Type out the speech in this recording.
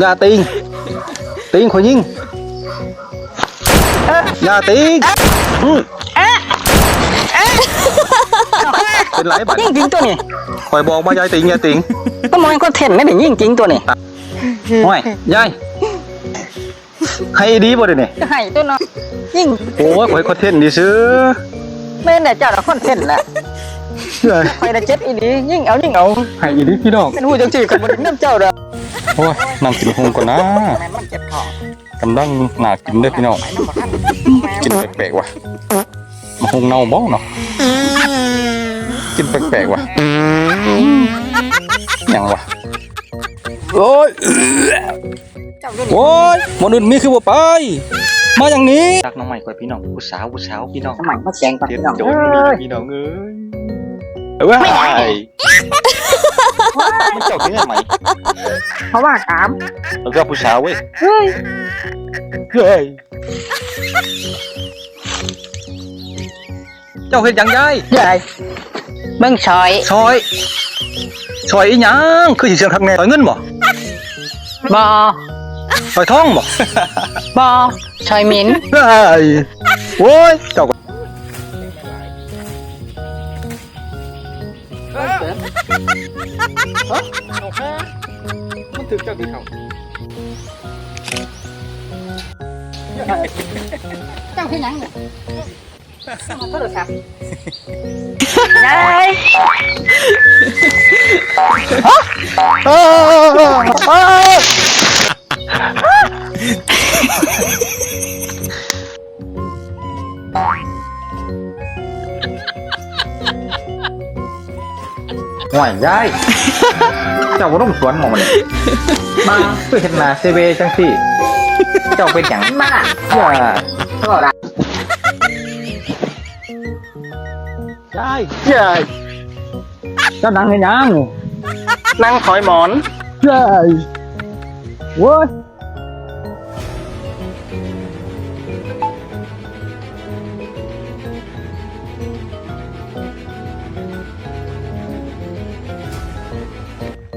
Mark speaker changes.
Speaker 1: อย่าติง ติงขอยยิงอย่าติงอืมเป็นไรบัด
Speaker 2: ยิ่งจริงตัวนี้
Speaker 1: คอยบอกมายายติงอย่าติง
Speaker 2: ก็มองคอนเทนต์ไม่ได้ยิ่งจริงตัวนี้
Speaker 1: ห่วยยายให้ดีบ่เด้นี่
Speaker 2: ก็ให้ตัวเนาะยิ่ง
Speaker 1: โอ้ยขอยคอนเทนต์ดีซื้อ
Speaker 2: ไม่ได้เจ้าละคอนเทนต์แหละ
Speaker 1: ยาย
Speaker 2: ไปได้เจ็ดอีดียิ่งเอายิ่งเอา
Speaker 1: ให้อีดีพี่น้อง
Speaker 2: เป็นหูจังจีกับมันน้ำเจ้าเด้อ
Speaker 1: โอ้ยนำกินหงก่อนนะ
Speaker 2: แม่นมันเจ็บท้อง
Speaker 1: กำลังหนากินเด้อพี่น้อง
Speaker 2: ไปน้ำบ่ทัน
Speaker 1: กินแปลกๆว่ะมาหงเน่าบ่เนาะ กินแปลกๆว่ะหยังวะโอ้ย
Speaker 2: เจ้าด้วย
Speaker 1: โอ้ยหมอนุ่นมีคือบ่ไป มาอย่างนี้รักน้องใหม่กว่าพี่น้องผู้สาวผู้สาวพี่น้อง
Speaker 2: สมัยมาแสงก่อน
Speaker 1: เด็ด
Speaker 2: พี่น้อง
Speaker 1: โด
Speaker 2: เอ้
Speaker 1: น
Speaker 2: ย
Speaker 1: พี่น้องเอ้ยเว้ยมันเจ้าคือไงไหม
Speaker 2: เพราะว่าถาม
Speaker 1: แล้วก็ผู้สาวเว้ย
Speaker 2: เฮ้ย
Speaker 1: เฮ้ยเจ้าเฮ็ดหยังยาย
Speaker 2: ใหญ่เบิ่งชอย
Speaker 1: ซอยซอยอีหยังคือสิเสียงคักแน่ซอยเงินบ่
Speaker 2: บอ
Speaker 1: ซอยทองบ่
Speaker 2: บอชอยมิน
Speaker 1: เฮ้ยโอ้ยเจ้าก็มันถึกเจ้ากี่เขา
Speaker 2: เจ้าที่ยังเนี่ยโทรศัพท์ยาย
Speaker 1: เอ้ย ย ห่วยยาย เจ้าบ่ต้องสวนหมองมันเลยมาเพื่อเห็นหน้าเซเวจังซี่ เจ้าเป็นหยัง
Speaker 2: บ้า
Speaker 1: อย่า
Speaker 2: โทรศัพท์
Speaker 1: ยายยายเจ้านั่งให้ยัง
Speaker 2: นั่งคอยหมอน
Speaker 1: ยายโว้ย